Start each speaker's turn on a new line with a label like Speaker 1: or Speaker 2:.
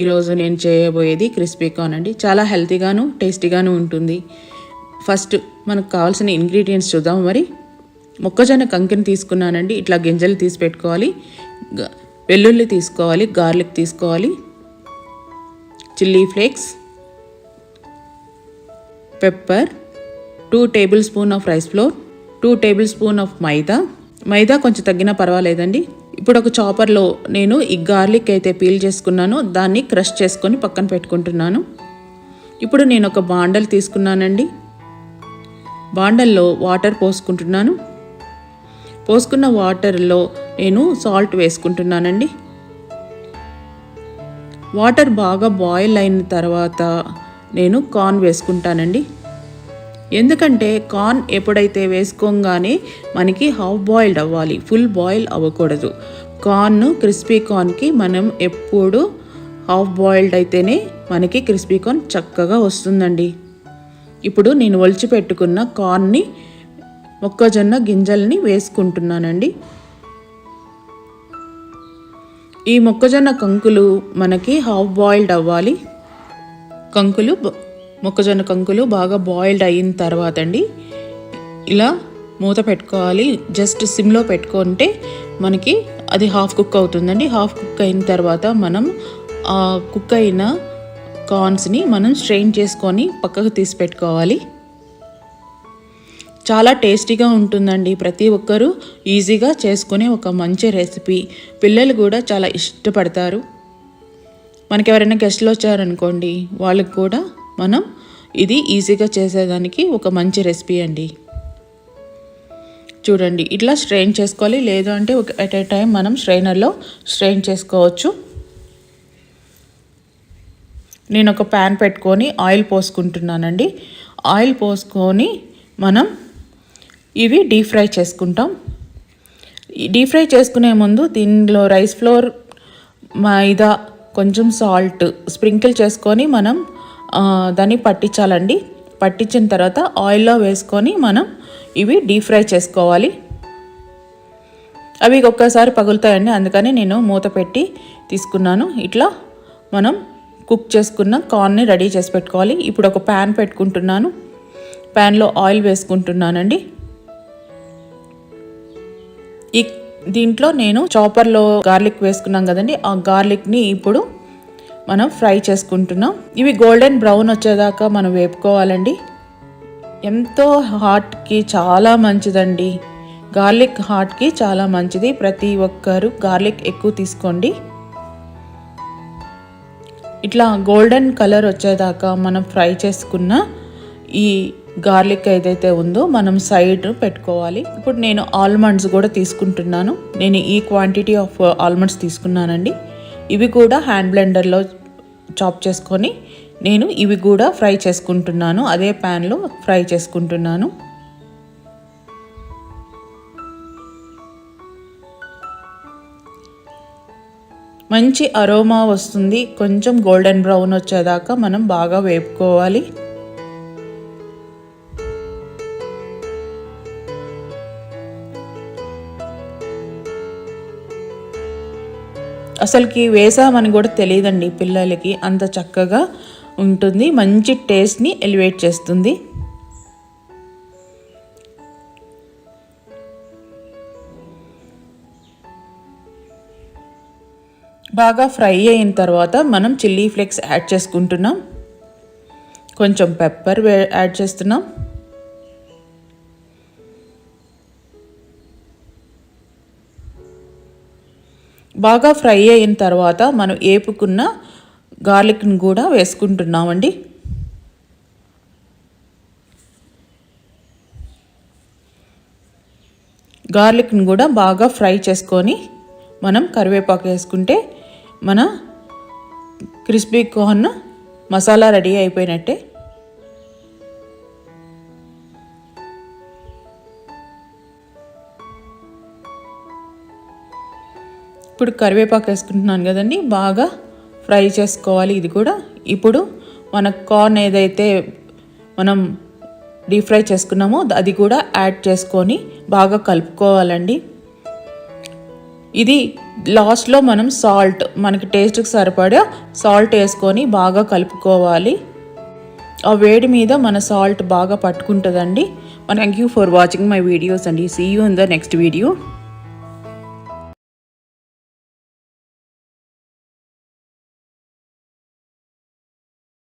Speaker 1: ఈరోజు నేను చేయబోయేది క్రిస్పీ కార్న్ అండి. చాలా హెల్తీగాను టేస్టీగాను ఉంటుంది. ఫస్ట్ మనకు కావాల్సిన ఇంగ్రీడియంట్స్ చూద్దాం. మరి మొక్కజొన్న కంకిని తీసుకున్నానండి. ఇట్లా గింజలు తీసి పెట్టుకోవాలి. వెల్లుల్లి తీసుకోవాలి గార్లిక్ తీసుకోవాలి. Chilli flakes pepper two tablespoon of rice flour two tablespoon of maida. Maida కొంచెం తగ్గినా పర్వాలేదండి. ఇప్పుడు ఒక చాపర్లో నేను ఈ గార్లిక్ అయితే పీల్ చేసుకున్నాను దాన్ని క్రష్ చేసుకొని పక్కన పెట్టుకుంటున్నాను. ఇప్పుడు నేను ఒక బాండల్ తీసుకున్నానండి. బాండల్లో వాటర్ పోసుకుంటున్నాను. పోసుకున్న వాటర్లో నేను సాల్ట్ వేసుకుంటున్నానండి. వాటర్ బాగా బాయిల్ అయిన తర్వాత నేను కార్న్ వేసుకుంటానండి. ఎందుకంటే కార్న్ ఎప్పుడైతే వేసుకోగానే మనకి హాఫ్ బాయిల్డ్ అవ్వాలి ఫుల్ బాయిల్ అవ్వకూడదు. కార్న్ క్రిస్పీ కార్న్కి మనం ఎప్పుడు హాఫ్ బాయిల్డ్ అయితేనే మనకి క్రిస్పీ కార్న్ చక్కగా వస్తుందండి. ఇప్పుడు నేను ఒలిచి పెట్టుకున్న కార్న్ని మొక్కజొన్న గింజల్ని వేసుకుంటున్నానండి. ఈ మొక్కజొన్న కంకులు మనకి హాఫ్ బాయిల్డ్ అవ్వాలి. కంకులు మొక్కజొన్న కంకులు బాగా బాయిల్డ్ అయిన తర్వాత అండి ఇలా మూత పెట్టుకోవాలి. జస్ట్ సిమ్లో పెట్టుకుంటే మనకి అది హాఫ్ కుక్ అవుతుందండి. హాఫ్ కుక్ అయిన తర్వాత మనం ఆ కుక్ అయిన కార్న్స్ని మనం స్ట్రెయిన్ చేసుకొని పక్కకు తీసి పెట్టుకోవాలి. చాలా టేస్టీగా ఉంటుందండి. ప్రతి ఒక్కరూ ఈజీగా చేసుకునే ఒక మంచి రెసిపీ. పిల్లలు కూడా చాలా ఇష్టపడతారు. మనకి ఎవరైనా గెస్ట్లు వచ్చారనుకోండి వాళ్ళకి కూడా మనం ఇది ఈజీగా చేసేదానికి ఒక మంచి రెసిపీ అండి. చూడండి ఇట్లా స్ట్రెయిన్ చేసుకోవాలి లేదు అంటే ఒక ఎట్ ఏ టైం మనం స్ట్రైనర్లో స్ట్రెయిన్ చేసుకోవచ్చు. నేను ఒక ప్యాన్ పెట్టుకొని ఆయిల్ పోసుకుంటున్నానండి. ఆయిల్ పోసుకొని మనం ఇవి డీప్ ఫ్రై చేసుకుంటాం. డీప్ ఫ్రై చేసుకునే ముందు దీనిలో రైస్ ఫ్లోర్ మైదా కొంచెం సాల్ట్ స్ప్రింకిల్ చేసుకొని మనం దాన్ని పట్టించాలండి. పట్టించిన తర్వాత ఆయిల్లో వేసుకొని మనం ఇవి డీప్ ఫ్రై చేసుకోవాలి. అవి ఒక్కసారి పగులుతాయండి. అందుకని నేను మూత పెట్టి తీసుకున్నాను. ఇట్లా మనం కుక్ చేసుకున్న కార్న్ని రెడీ చేసి పెట్టుకోవాలి. ఇప్పుడు ఒక ప్యాన్ పెట్టుకుంటున్నాను. ప్యాన్లో ఆయిల్ వేసుకుంటున్నానండి. ఈ దీంట్లో నేను చాపర్లో గార్లిక్ వేసుకున్నాం కదండి. ఆ గార్లిక్ని ఇప్పుడు మనం ఫ్రై చేసుకుంటున్నాం. ఇవి గోల్డెన్ బ్రౌన్ వచ్చేదాకా మనం వేపుకోవాలండి. ఎంతో హార్ట్కి చాలా మంచిదండి. గార్లిక్ హార్ట్కి చాలా మంచిది. ప్రతి ఒక్కరు గార్లిక్ ఎక్కువ తీసుకోండి. ఇట్లా గోల్డెన్ కలర్ వచ్చేదాకా మనం ఫ్రై చేసుకున్న ఈ గార్లిక్ ఏదైతే ఉందో మనం సైడ్ పెట్టుకోవాలి. ఇప్పుడు నేను ఆల్మండ్స్ కూడా తీసుకుంటున్నాను. నేను ఈ క్వాంటిటీ ఆఫ్ ఆల్మండ్స్ తీసుకున్నానండి. ఇవి కూడా హ్యాండ్ బ్లెండర్లో చాప్ చేసుకొని నేను ఇవి కూడా ఫ్రై చేసుకుంటున్నాను. అదే ప్యాన్లో ఫ్రై చేసుకుంటున్నాను. మంచి అరోమా వస్తుంది. కొంచెం గోల్డెన్ బ్రౌన్ వచ్చేదాకా మనం బాగా వేపుకోవాలి. అసలుకి వేసామని కూడా తెలియదండి పిల్లలకి. అంత చక్కగా ఉంటుంది. మంచి టేస్ట్ని ఎలివేట్ చేస్తుంది. బాగా ఫ్రై అయిన తర్వాత మనం చిల్లీ ఫ్లేక్స్ యాడ్ చేసుకుంటున్నాం. కొంచెం పెప్పర్ యాడ్ చేస్తున్నాం. బాగా ఫ్రై అయిన తర్వాత మనం ఏపుకున్న గార్లిక్ని కూడా వేసుకుంటున్నామండి. గార్లిక్ని కూడా బాగా ఫ్రై చేసుకొని మనం కరివేపాకు వేసుకుంటే మన క్రిస్పీ కార్న్ మసాలా రెడీ అయిపోయినట్టే. ఇప్పుడు కరివేపాకు వేసుకుంటున్నాను కదండి. బాగా ఫ్రై చేసుకోవాలి ఇది కూడా. ఇప్పుడు మన కార్న్ ఏదైతే మనం డీప్ ఫ్రై చేసుకున్నామో అది కూడా యాడ్ చేసుకొని బాగా కలుపుకోవాలండి. ఇది లాస్ట్లో మనం సాల్ట్ మనకి టేస్ట్కి సరిపడా సాల్ట్ వేసుకొని బాగా కలుపుకోవాలి. ఆ వేడి మీద మన సాల్ట్ బాగా పట్టుకుంటుందండి. Thank you for watching my videos అండి. See you in the next video